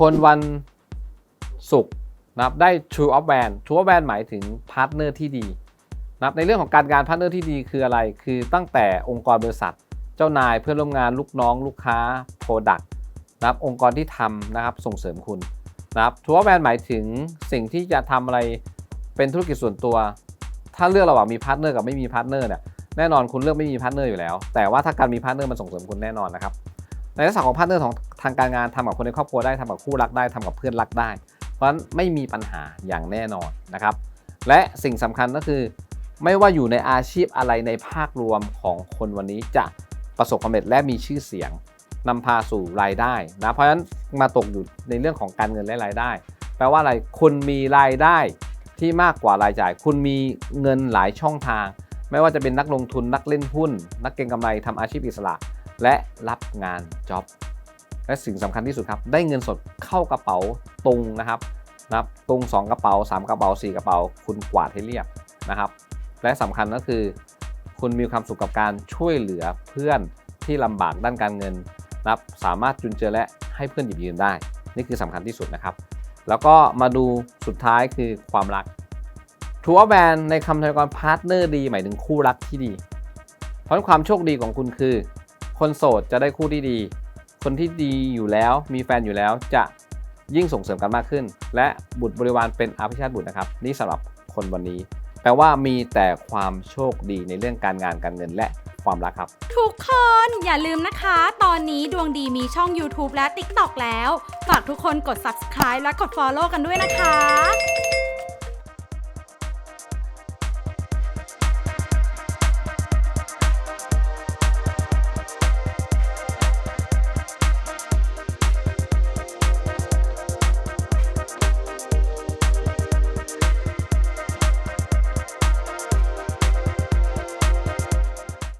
คนวันศุกร์นะครับได้ True of Band True of Band หมายถึงพาร์ทเนอร์ที่ดีนะครับในเรื่องของการงานพาร์ทเนอร์ที่ดีคืออะไร คือตั้งแต่องค์กรบริษัท เจ้านายเพื่อนร่วมงานลูกน้อง ลูกค้า Product นะครับองค์กรที่ทำนะครับส่งเสริมคุณนะครับ True of Band หมายถึงสิ่งที่จะทำอะไรเป็นธุรกิจส่วนตัว ถ้าเลือกระหว่างมีพาร์ทเนอร์กับไม่มีพาร์ทเนอร์เนี่ยแน่นอนคุณเลือกไม่มีพาร์ทเนอร์อยู่แล้ว แต่ว่าถ้าการมีพาร์ทเนอร์มันส่งเสริมคุณแน่นอนนะครับในลักษณะของพาร์ทเนอร์ของ ทางการงานทำกับคนในครอบครัวได้ทำกับคู่รักได้ทำกับเพื่อนรักได้ เพราะฉะนั้นไม่มีปัญหาอย่างแน่นอนนะครับ และสิ่งสำคัญก็คือ ไม่ว่าอยู่ในอาชีพอะไรในภาครวมของคนวันนี้จะประสบความสำเร็จและมีชื่อเสียงนำพาสู่รายได้นะเพราะฉะนั้นมาตกอยู่ในเรื่องของการเงินและรายได้ แปลว่าอะไรคุณมีรายได้ที่มากกว่ารายจ่าย คุณมีเงินหลายช่องทาง ไม่ว่าจะเป็นนักลงทุนนักเล่นหุ้น นักเก็งกำไรทำอาชีพอิสระ และรับงานจ็อบ และสิ่งสำคัญที่สุดครับ ได้เงินสดเข้ากระเป๋าตรงนะครับนะครับตรง 2 กระเป๋า 3 กระเป๋า 4 กระเป๋า คุณกวาดให้เรียบนะครับ และสำคัญก็คือ คุณมีความสุขกับการช่วยเหลือเพื่อนที่ลำบากด้านการเงินนะครับสามารถจุนเจือและให้เพื่อนหยิบยืมได้ นี่คือสำคัญที่สุดนะครับ แล้วก็มาดูสุดท้ายคือความรักทัวร์แบนในคำทยกรพาร์ทเนอร์ดีหมายถึงคู่รักที่ดี เพราะความโชคดีของคุณคือ คนโสดจะได้คู่ที่ดี คนที่ดีอยู่แล้วมีแฟนอยู่แล้วจะยิ่งส่งเสริมกันมากขึ้น และบุตรบริวารเป็นอาภิชาติบุตรนะครับ นี่สำหรับคนวันนี้ แปลว่ามีแต่ความโชคดีในเรื่องการงานการเงินและความรักครับ ทุกคนอย่าลืมนะคะ ตอนนี้ดวงดีมีช่อง YouTube และ TikTok แล้ว ฝากทุกคนกด subscribe และกด follow กันด้วยนะคะ